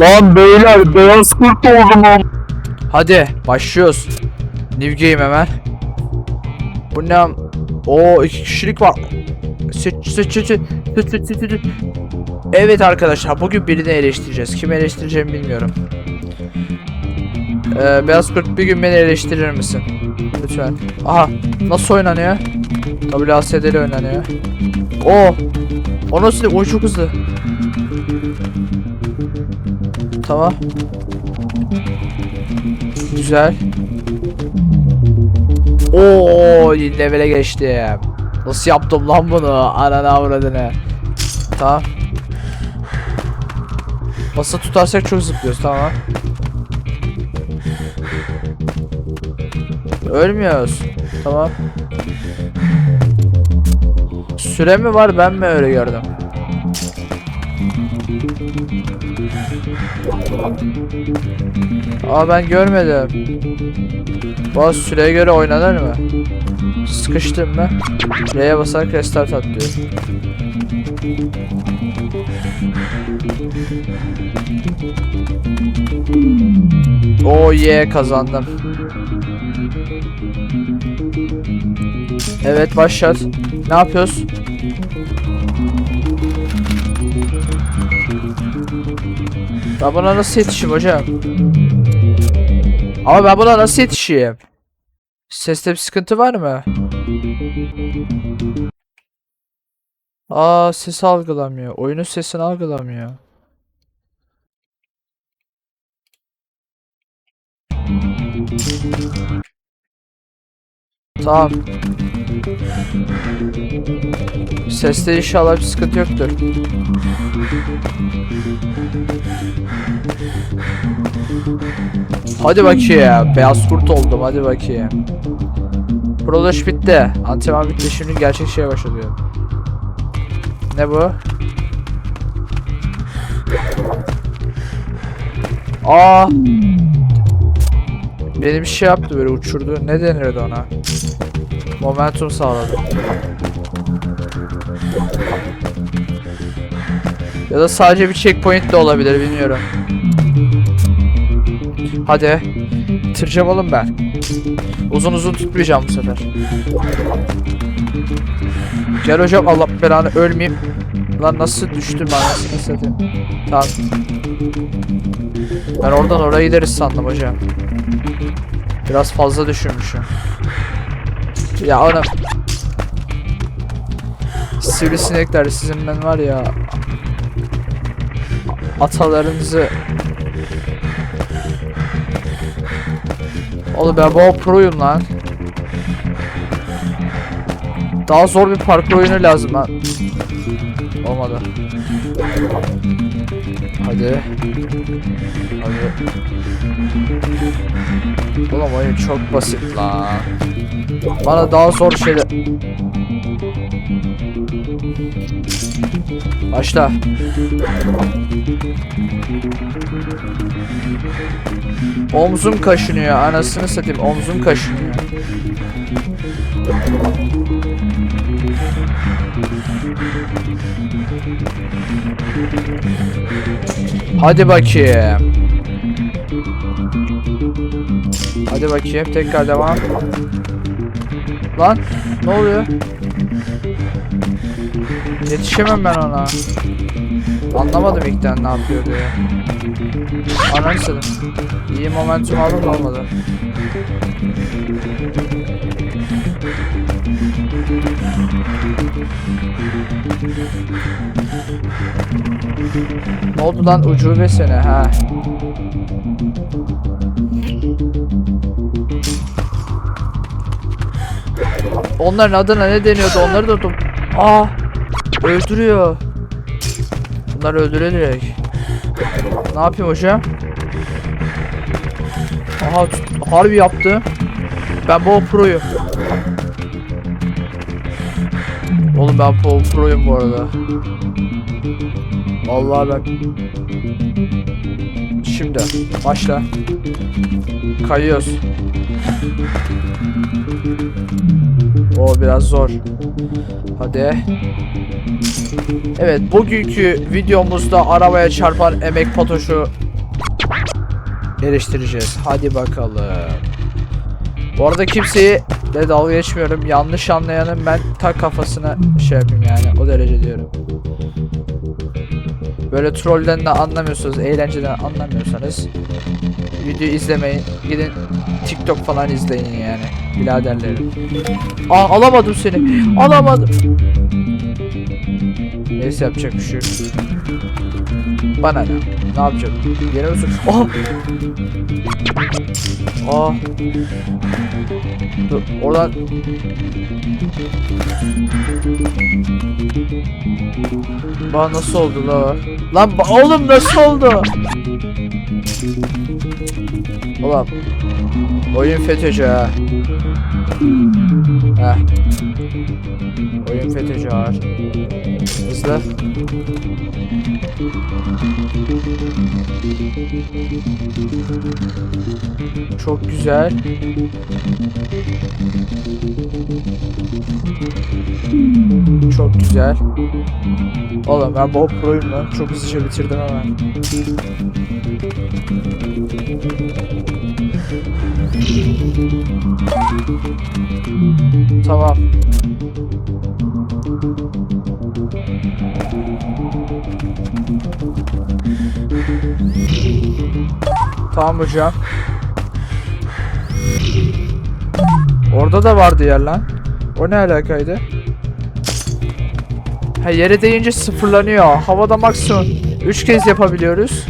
Lan beyler beyaz kurt oldum lan. Hadi başlıyoruz. New game hemen. Bu ne? O iki kişilik var. Seç seç seç seç seç seç. Evet arkadaşlar bugün birini eleştireceğiz. Kimi eleştireceğimi bilmiyorum. Ee, Beyaz Kurt bir gün beni eleştirir misin? Lütfen. Aha nasıl oynanıyor? WASD'li oynanıyor. O. O nasıl? O çok hızlı. Tamam. Güzel. Oo, levele geçtim. Nasıl yaptım lan bunu? Ananı avradını. Tamam. Masa tutarsak çok zıplıyoruz tamam. Ölmüyoruz. Tamam. Süre mi var ben mi öyle gördüm? Aa ben görmedim. Bu süreye göre oynanır mı? Sıkıştım mı? R'ye basarak restart at diyor. Oh yeah kazandım. Evet başlat. Ne yapıyoruz? Ben buna nasıl yetişeyim hocam? Ama ben buna nasıl yetişeyim? Seste bir sıkıntı var mı? Aa ses algılamıyor. Oyunun sesini algılamıyor. Tamam. Seste inşallah bir sıkıntı yoktur. Hadi bakayım. Beyaz kurt oldum. Hadi bakayım. Proloş bitti. Antrenman bitti. Şimdi gerçek şeye başlıyor. Ne bu? Aa! Beni bir şey yaptı böyle uçurdu. Ne denirdi ona? Momentum sağladı. Ya da sadece bir checkpoint de olabilir bilmiyorum. Hadi. Bitireceğim oğlum ben. Uzun uzun tutmayacağım bu sefer. Gel hocam Allah belanı ölmeyeyim. Lan nasıl düştüm nasıl satayım. Tamam. Ben oradan oraya gideriz sandım hocam. Biraz fazla düşünmüşüm. Ya ana. Sivrisinekler sizin ben var ya. Atalarınızı Oğlum ben bu proyum lan. Daha zor bir parkur oyunu lazım ha. Olmadı. Hadi. Hadi. Oğlum oyun çok basit lan. Bana daha zor şeyler... Başla. Omzum kaşınıyor anasını satayım omzum kaşınıyor. Hadi bakayım. Hadi bakayım tekrar devam. Lan ne oluyor? Yetişemem ben ona. Anlamadım ilkten ne yapıyor diye. Ananı satayım. İyi momentum aldım olmadı. Ne oldu lan ucube seni ha? Onların adına ne deniyordu onları da tut. Aa! Öldürüyor. Bunlar öldürüyor. Ne yapayım hocam? Aha harbi yaptı. Ben bu proyum. Oğlum ben Paul Pro'yum bu arada. Vallahi ben. Şimdi başla. Kayıyoruz. O biraz zor. Hadi. Evet bugünkü videomuzda arabaya çarpan emek patoşu eleştireceğiz. Hadi bakalım. Bu arada kimseyi de dalga geçmiyorum. Yanlış anlayanın ben tak kafasına şey yapayım yani. O derece diyorum. Böyle trollden de anlamıyorsanız, eğlenceden anlamıyorsanız video izlemeyin. Gidin TikTok falan izleyin yani. Biraderlerim. Aa alamadım seni. Alamadım. Neyse yapacak bir şey. Bana ne? Ne yapacağım? Yere mi sok- Aa! Dur oradan Bana nasıl oldu la? Lan ba- oğlum nasıl oldu? Ulan Oyun FETÖ'cü ha. Heh. Var. Hızlı. Çok güzel. Çok güzel. Oğlum ben Bob Pro'yum lan. Çok hızlıca bitirdim hemen. Tamam. Tamam hocam. Orada da vardı yer lan. O ne alakaydı? Ha yere değince sıfırlanıyor. Havada maksimum 3 kez yapabiliyoruz.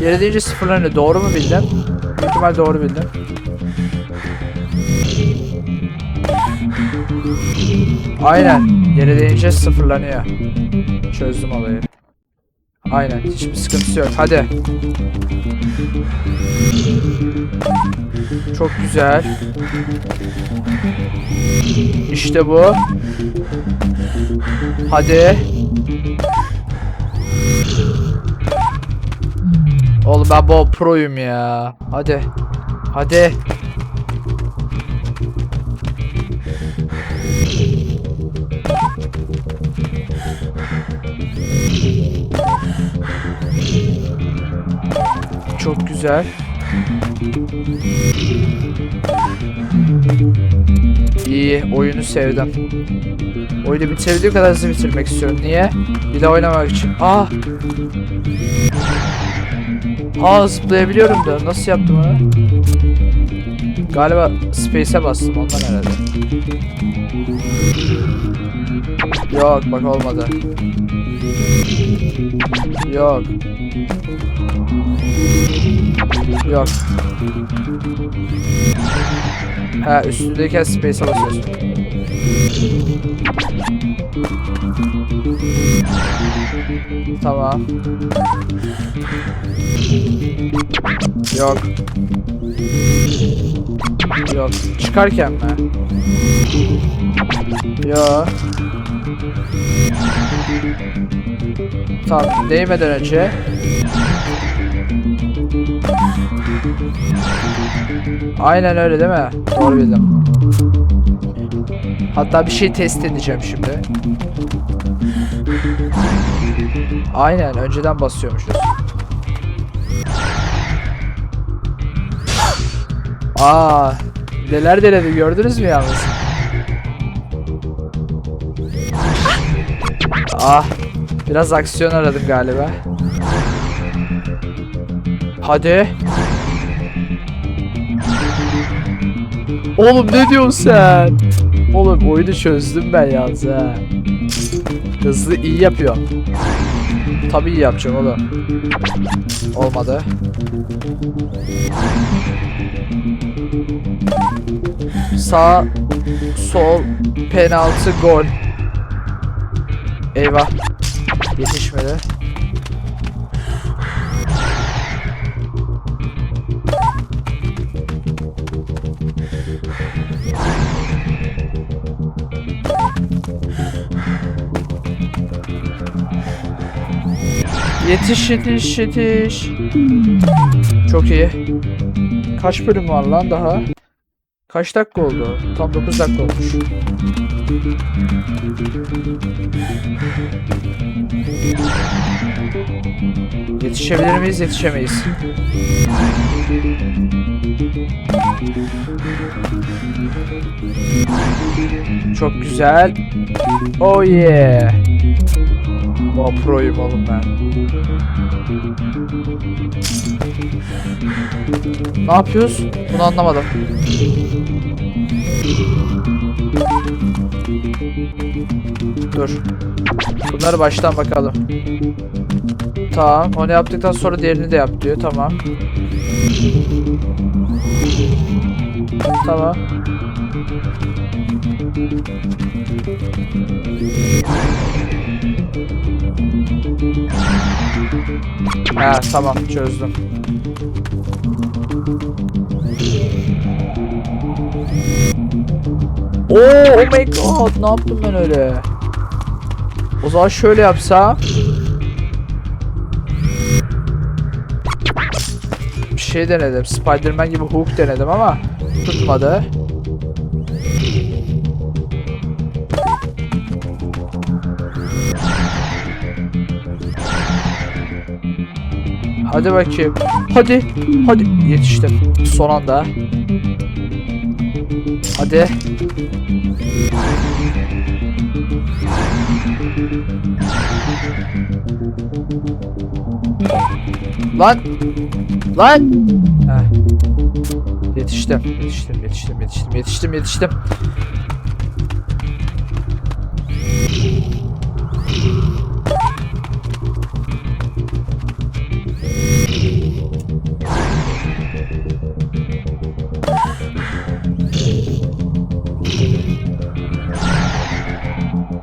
Yere değince sıfırlanıyor. Doğru mu bildim? İhtimal doğru bildim. Aynen. Yere değince sıfırlanıyor. Çözdüm olayı. Aynen. Hiçbir sıkıntısı yok. Hadi. Çok güzel. İşte bu. Hadi. Oğlum ben bu proyum ya. Hadi. Hadi. Çok güzel. İyi, oyunu sevdim. Oyunu bitirebildiğim kadar hızlı bitirmek istiyorum. Niye? Bir daha oynamak için. Ah! Aa zıplayabiliyorum da. Nasıl yaptım onu? Galiba space'e bastım ondan herhalde. Yok bak olmadı. Yok. Yok. Ha üstündeyken space'e basıyorsun. Tamam. Yok. Yok. Çıkarken mi? Yok. Tamam. Değmeden önce. Aynen öyle değil mi? Doğru bildim. Hatta bir şey test edeceğim şimdi. Aynen önceden basıyormuşuz. Aa, neler denedi gördünüz mü yalnız? Ah, biraz aksiyon aradım galiba. Hadi. Oğlum ne diyorsun sen? Oğlum oyunu çözdüm ben yalnız ha. Hızlı iyi yapıyor. Tabii iyi yapacağım oğlum. Olmadı. Sağ, sol, penaltı, gol. Eyvah. Yetişmedi. Yetiş yetiş yetiş. Çok iyi. Kaç bölüm var lan daha? Kaç dakika oldu? Tam 9 dakika olmuş. Yetişebilir miyiz? Yetişemeyiz. Çok güzel. Oh yeah. Oh proyum oğlum ben. Ne yapıyoruz? Bunu anlamadım. Dur. Bunları baştan bakalım. Tamam. Onu yaptıktan sonra diğerini de yap diyor. Tamam. Tamam. Ha tamam çözdüm. Oo, oh my god ne yaptım ben öyle? O zaman şöyle yapsam. Bir şey denedim. Spider-Man gibi hook denedim ama tutmadı. Hadi bakayım. Hadi. Hadi. Yetiştim. Son anda. Hadi. Lan. Lan. Heh. Yetiştim. Yetiştim. Yetiştim. Yetiştim. Yetiştim. Yetiştim.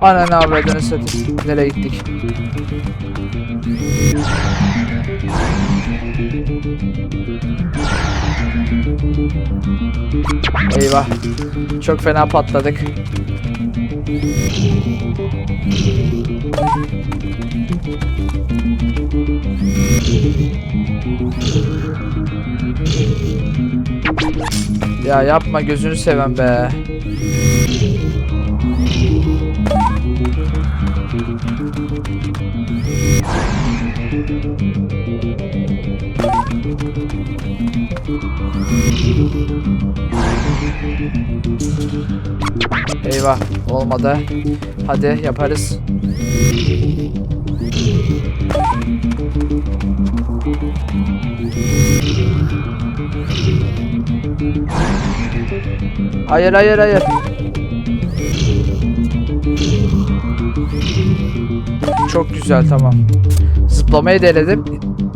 Ananı avradını satayım. Nereye gittik? Eyvah. Çok fena patladık. Ya yapma gözünü seven be. Eyvah olmadı. Hadi yaparız. Hayır hayır hayır. Çok güzel tamam. Zıplamayı denedim.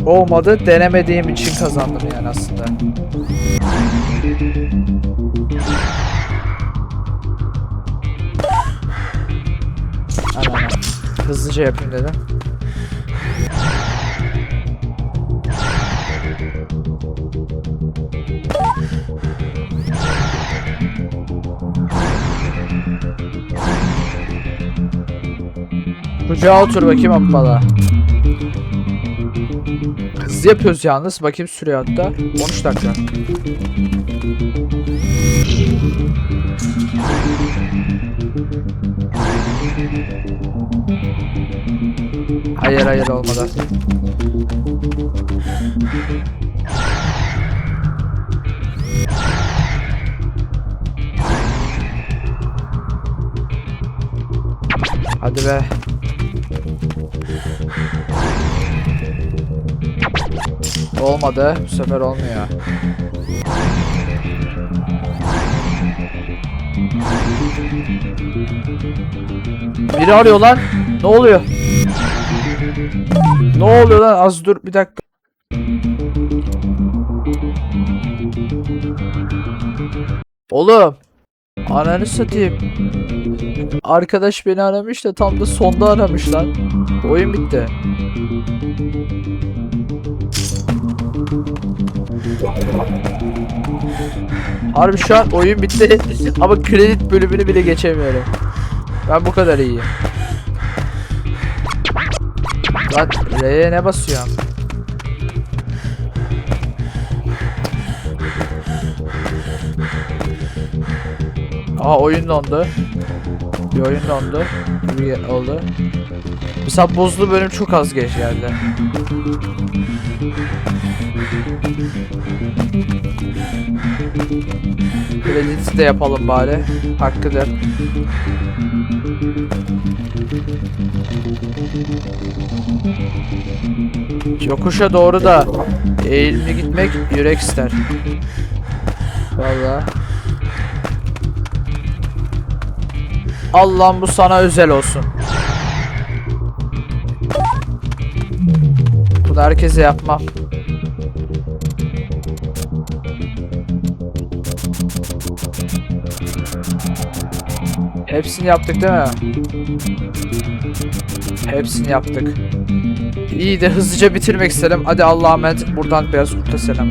Olmadı. Denemediğim için kazandım yani aslında. Hızlıca yapayım dedim. Kucağa otur bakayım hoppala. Hızlı yapıyoruz yalnız. Bakayım süre hatta. 13 dakika. Hayır hayır olmadı. Hadi be. Olmadı. Bu sefer olmuyor. Biri arıyor lan. Ne oluyor? Ne oluyor lan? Az dur bir dakika. Oğlum. Ananı satayım. Arkadaş beni aramış da tam da sonda aramış lan. Oyun bitti. Harbi şu an oyun bitti ama kredi bölümünü bile geçemiyorum. Ben bu kadar iyiyim. Lan R'ye ne basıyorum? Aha oyun dondu. Bir oyun dondu. Bir oldu. Mesela buzlu bölüm çok az geç geldi. Kredisi de yapalım bari. Hakkıdır. Yokuşa doğru da eğilimli gitmek yürek ister. Vallahi. Allah'ım bu sana özel olsun. Bunu herkese yapmam. Hepsini yaptık değil mi? Hepsini yaptık. İyi de hızlıca bitirmek istedim. Hadi Allah'a emanet. Buradan beyaz kurta selam.